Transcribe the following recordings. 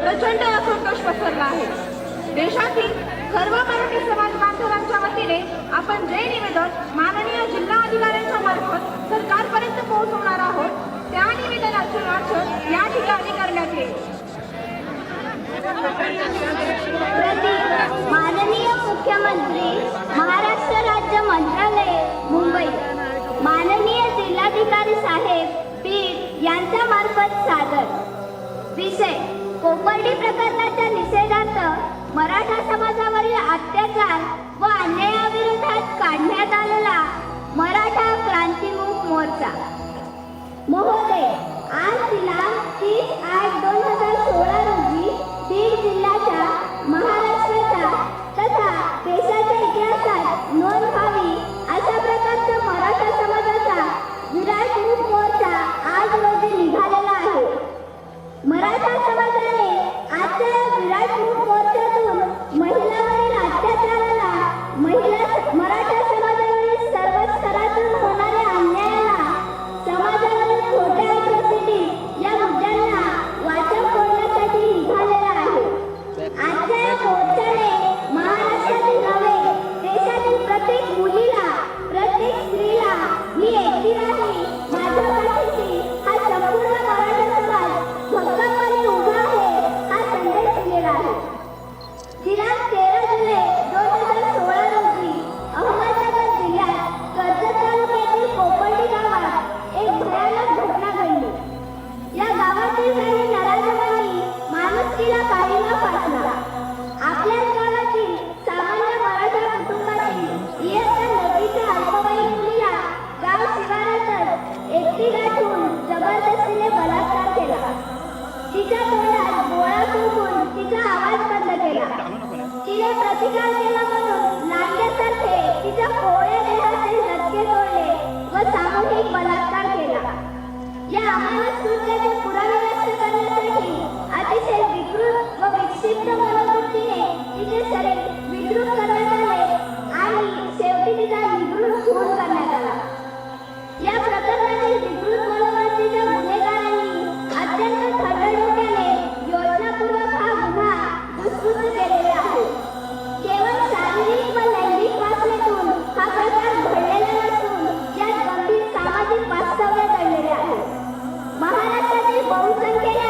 प्रचंड असंतोष पसरला आहे. देशातील सर्व मराठी समाज आपण जे निवेदन माननीय जिल्हा अधिकाऱ्यांच्या सरकारपर्यंत पोहोचवणार आहोत त्या निवेदनाचे वाचन या ठिकाणी करण्यात येईल. माननीय मुख्यमंत्री महाराष्ट्र राज्य मंत्रालय मुंबई. माननीय जिल्हाधिकारी साहेब यांच्या मार्फत सादर. विषय कोपर्डी प्रकरणाच्या निषेधार्थ मराठा समाजावरील तिच्या तोंडात गोळा सोपून तिचा आवाज बंद केला. तिने प्रतिकार केला म्हणून लांडग्यासारखे तिच्या कोळ्या देहाचे झटके तोडले व सामूहिक बलात्कार केला. या अमानस कृत्याचे 我们三天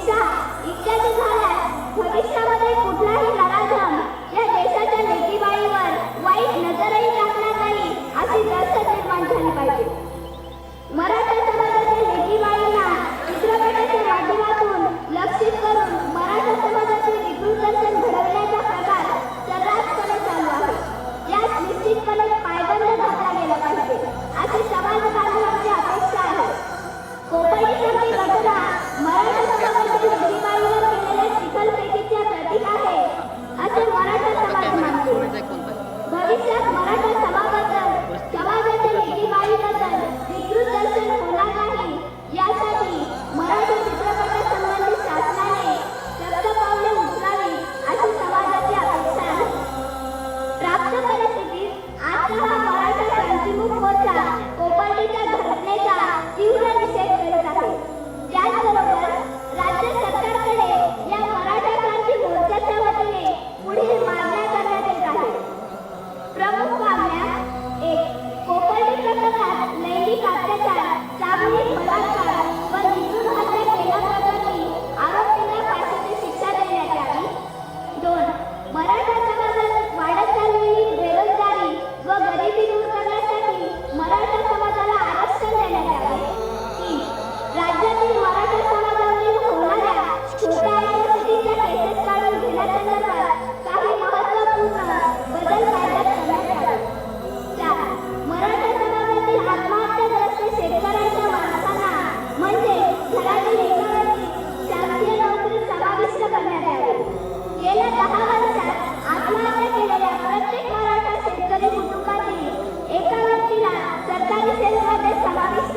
さあ、一回目の話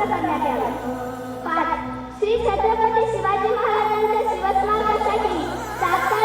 करण्यात यावे पाच. श्री छत्रपती शिवाजी महाराजांच्या शिवस्मारकासाठी तात्काळ